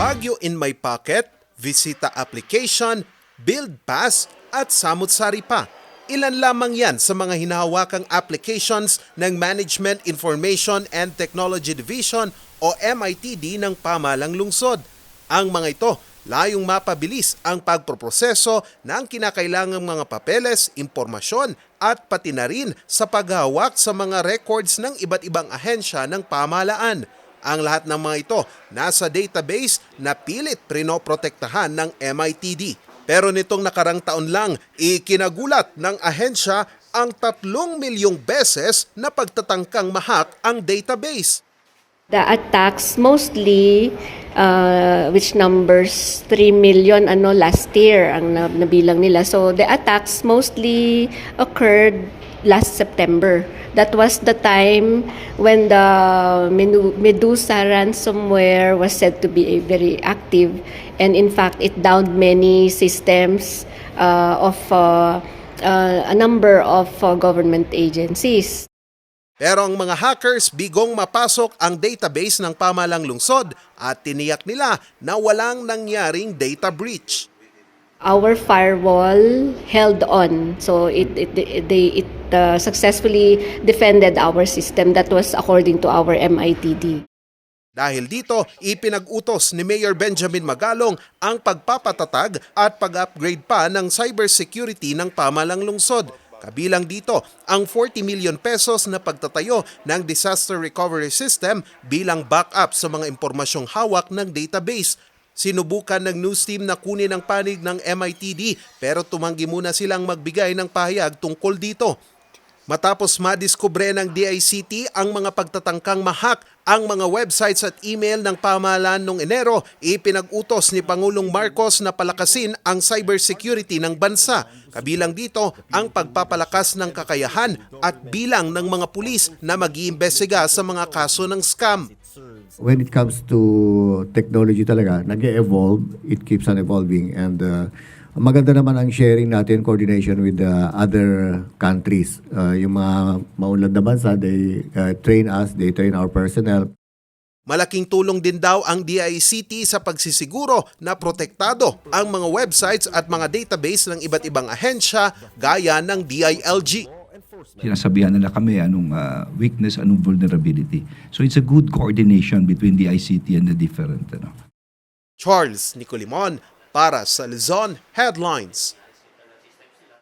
Baguio in My Pocket, Visita Application, Build Pass at Samut-Sari pa. Ilan lamang yan sa mga hinahawakang applications ng Management Information and Technology Division o MITD ng pamalang lungsod. Ang mga ito layong mapabilis ang pagproproseso ng kinakailangang mga papeles, impormasyon at pati na rin sa paghawak sa mga records ng iba't ibang ahensya ng pamahalaan. Ang lahat ng mga ito nasa database na pilit prinoprotektahan ng MITD. Pero nitong nakarang taon lang, ikinagulat ng ahensya ang tatlong milyong beses na pagtatangkang mahak ang database. The attacks mostly uh, which numbers 3 million ano last year ang na- nabilang nila. So the attacks mostly occurred last September. That was the time when the Medusa ransomware was said to be very active and in fact it downed many systems uh, of uh, uh, a number of uh, government agencies. Pero ang mga hackers bigong mapasok ang database ng pamalang lungsod at tiniyak nila na walang nangyaring data breach. Our firewall held on so it it it, they, it uh, successfully defended our system that was according to our MITD Dahil dito, ipinag-utos ni Mayor Benjamin Magalong ang pagpapatatag at pag-upgrade pa ng cybersecurity ng pamalang lungsod. Kabilang dito ang 40 million pesos na pagtatayo ng disaster recovery system bilang backup sa mga impormasyong hawak ng database. Sinubukan ng news team na kunin ang panig ng MITD pero tumanggi muna silang magbigay ng pahayag tungkol dito. Matapos madiskubre ng DICT ang mga pagtatangkang mahak ang mga websites at email ng pamahalaan noong Enero, ipinag-utos ni Pangulong Marcos na palakasin ang cybersecurity ng bansa. Kabilang dito ang pagpapalakas ng kakayahan at bilang ng mga pulis na mag-iimbestiga sa mga kaso ng scam. When it comes to technology talaga, nag evolve it keeps on evolving. And uh, maganda naman ang sharing natin, coordination with the other countries. Uh, yung mga maunlad na bansa, they uh, train us, they train our personnel. Malaking tulong din daw ang DICT sa pagsisiguro na protektado ang mga websites at mga database ng iba't ibang ahensya gaya ng DILG. Sinasabihan nila kami anong ah, weakness, anong vulnerability. So it's a good coordination between the ICT and the different ano. Charles Nicolimon para sa Luzon Headlines.